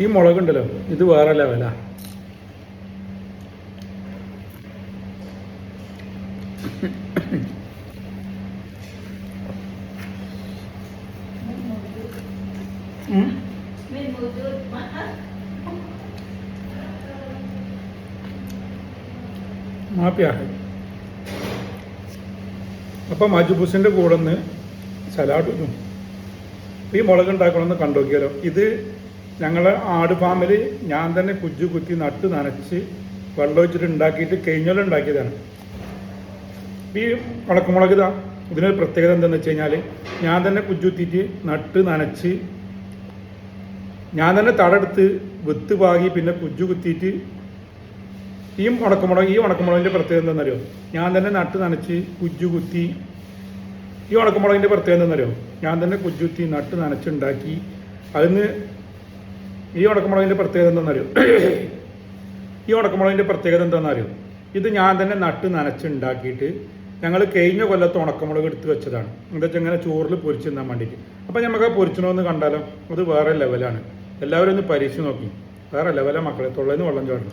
ഈ മുളകുണ്ടല്ലോ ഇത് വേറെ ലെവലാ അപ്പൊ അപ്പം കൂടെ നിന്ന് സലാഡ് ഈ മുളക് ഉണ്ടാക്കണമെന്ന് കണ്ടുനോക്കിയാലോ ഇത് ഞങ്ങളെ ആട് ഫാമിൽ ഞാൻ തന്നെ കുജ്ജു കുത്തി നട്ട് നനച്ച് വെള്ളം വെച്ചിട്ട് ഉണ്ടാക്കിയിട്ട് കഴിഞ്ഞോളം ഉണ്ടാക്കിയതാണ്. ഈ ഉണക്കമുളക് ഇതാ ഇതിനൊരു പ്രത്യേകത എന്താണെന്ന് വെച്ച് കഴിഞ്ഞാൽ ഞാൻ തന്നെ കുജുത്തിയിട്ട് നട്ട് നനച്ച് ഞാൻ തന്നെ തടെടുത്ത് വിത്ത് പാകി പിന്നെ കുജ്ജു കുത്തിയിട്ട് ഈ ഉണക്കമുളക് ഈ ഉണക്കമുളകിന്റെ പ്രത്യേകത എന്താണെന്നറിയോ ഞാൻ തന്നെ നട്ട് നനച്ച് കുജ്ജു കുത്തി ഈ ഉണക്കമുളകിന്റെ പ്രത്യേകത എന്താണെന്നറിയോ ഞാൻ തന്നെ കുജ്ജുത്തി നട്ട് നനച്ചുണ്ടാക്കി. അതിന് ഈ ഉണക്കമുളകിന്റെ പ്രത്യേകത എന്താണെന്നറിയോ? ഈ ഉണക്കമുളകിന്റെ പ്രത്യേകത എന്താണെന്നറിയോ? ഇത് ഞാൻ തന്നെ നട്ട് നനച്ചുണ്ടാക്കിയിട്ട് ഞങ്ങൾ കഴിഞ്ഞ കൊല്ലത്ത് ഉണക്കമുളക് എടുത്ത് വെച്ചതാണ്. എന്താ ഇങ്ങനെ ചോറിൽ പൊരിച്ച് തിന്നാൻ വേണ്ടിയിട്ട്. അപ്പം നമുക്ക് ആ പൊരിച്ചണമെന്ന് കണ്ടാലോ? അത് വേറെ ലെവലാണ് എല്ലാവരും ഒന്ന് പരീക്ഷിച്ച് നോക്കി. വേറെ ലെവലാണ് മക്കളെ. തൊള്ളേന്ന് വെള്ളം ചാടുന്നു